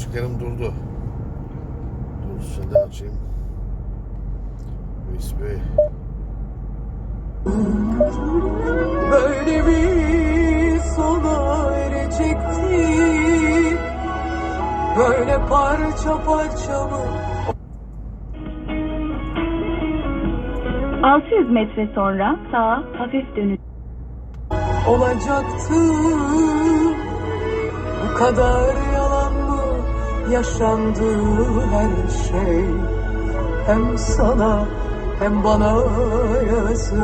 müziklerim durdu. Dur şimdi açayım. USB. Böyle bir sona erecekti Böyle parça parça mı 600 metre sonra sağa hafif dönün. olacaktı Bu kadar mı yaşandı her şey. Hem sana hem bana yazık.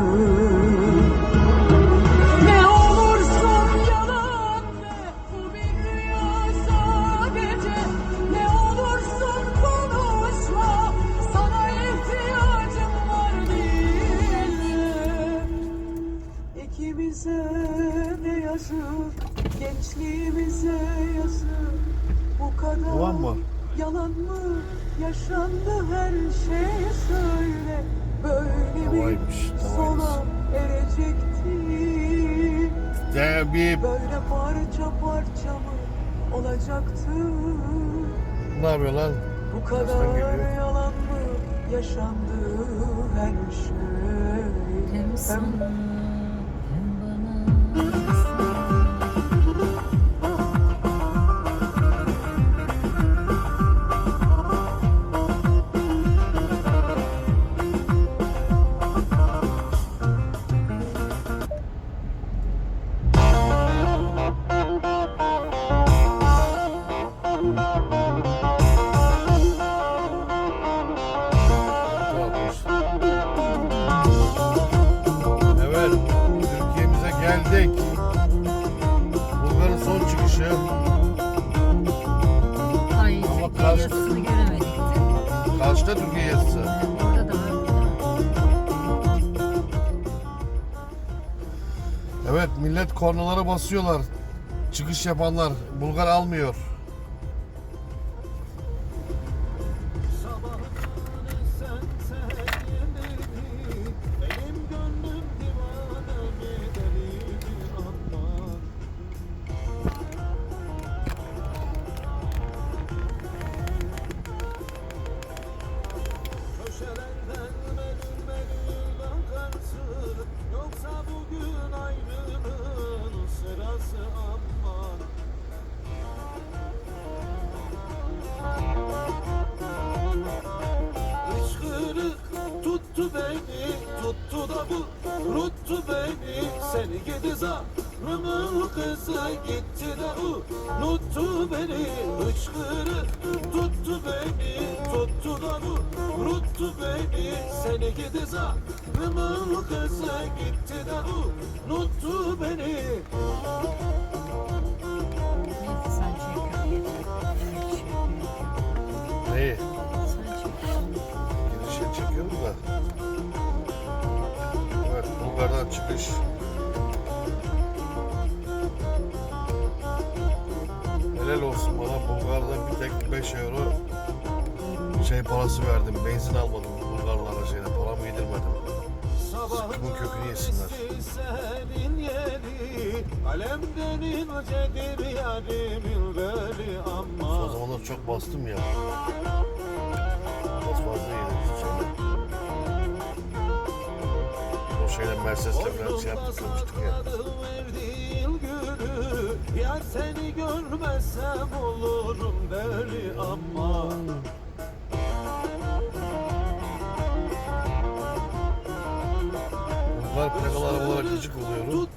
İkimize ne yazık gençliğimize yazık Bu kadar Ulan mı? yalan mı yaşandı her şey söyle Böyle bir Havaymış, sona erecekti bir Böyle parça parça mı olacaktı? ne yapıyor lan? Bu Tersten kadar geliyor. yalan mı yaşandı her şey? Hem sana geldik. Bulgar'ın son çıkışı. Ay Ama Türkiye karşı- yazısını göremedik de. Türkiye yazısı? Orada da var. Evet, millet kornalara basıyorlar. Çıkış yapanlar. Bulgar almıyor. Tuttu beni Tuttu da bu Ruttu beni. Seni gidi zahrımın kızı Gitti de unuttu beni. Hıçkırık tuttu beni Tuttu da bu Ruttu beni. Seni gidi zahrımın kızı Gitti de unuttu beni. Neyi? Bulgar'dan çıkış. Helal olsun bana Bulgar'da bir tek 5 euro şey parası verdim. Benzin almadım Bulgar'ın aracıyla. Paramı yedirmedim. Sıkkımın kökünü yesinler. Ama zamanlar çok bastım ya. Biraz fazla yedim şeyle. Mercedes'le biraz şey yaptık, konuştuk ya. Yar seni görmezsem olurum deli ama Bulgar plakalar olarak gıcık oluyorum.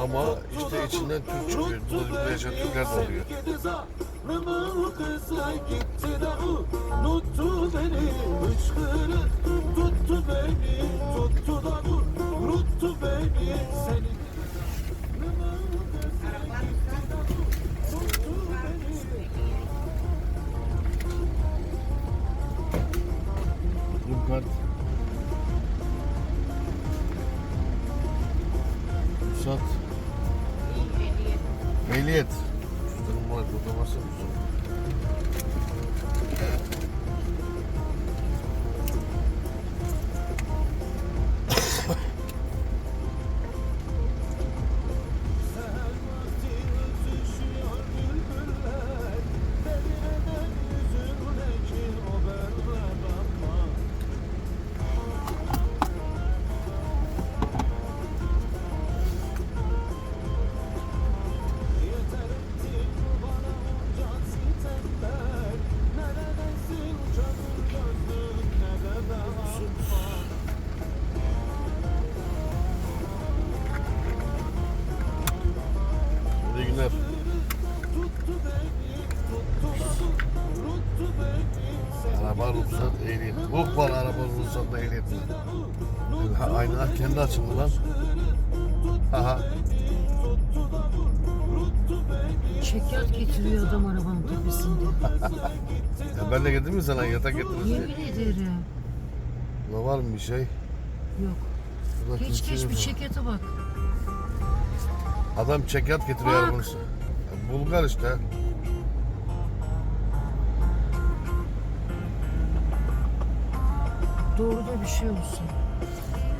Ama işte içinden Türk çıkıyor. Burada yaşayan beni, Türkler de oluyor. zahrımın kızı gitti de unuttu beni Hıçkırık tuttu beni Tuttu Ruhsat. Ehliyet. Cüzdanım var. Burada varsa ruhsat ehliyet. Bok var arabanın ruhsatında ehliyet. Ha, aynalar kendi açıldı lan. Aha. Çekyat getiriyor adam arabanın tepesinde. Ya ben de getirdim mi sana yatak getiririz diye. Yemin ederim. Burada var mı bir şey? Yok. Burada Geç geç bir çekyata bak. Adam çekyat getiriyor arabanın. Bulgar işte. Doğru da bir şey olsun.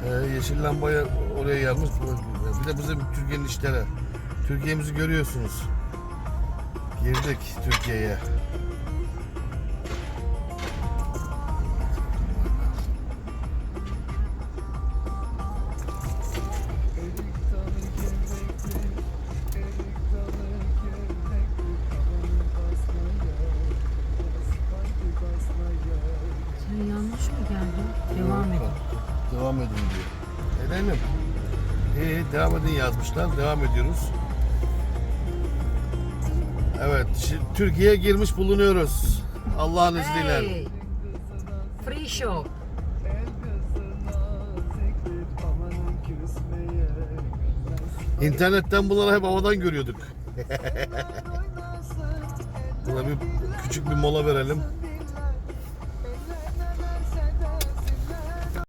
Ee, yeşil lambayı oraya yanmış. Bir de bizim Türkiye'nin işleri. Türkiye'mizi görüyorsunuz. Girdik Türkiye'ye. İyi devam edin yazmışlar. Devam ediyoruz. Evet, şimdi Türkiye'ye girmiş bulunuyoruz. Allah'ın izniyle. Hey! Free shop. İnternetten bunları hep havadan görüyorduk. Buna bir küçük bir mola verelim.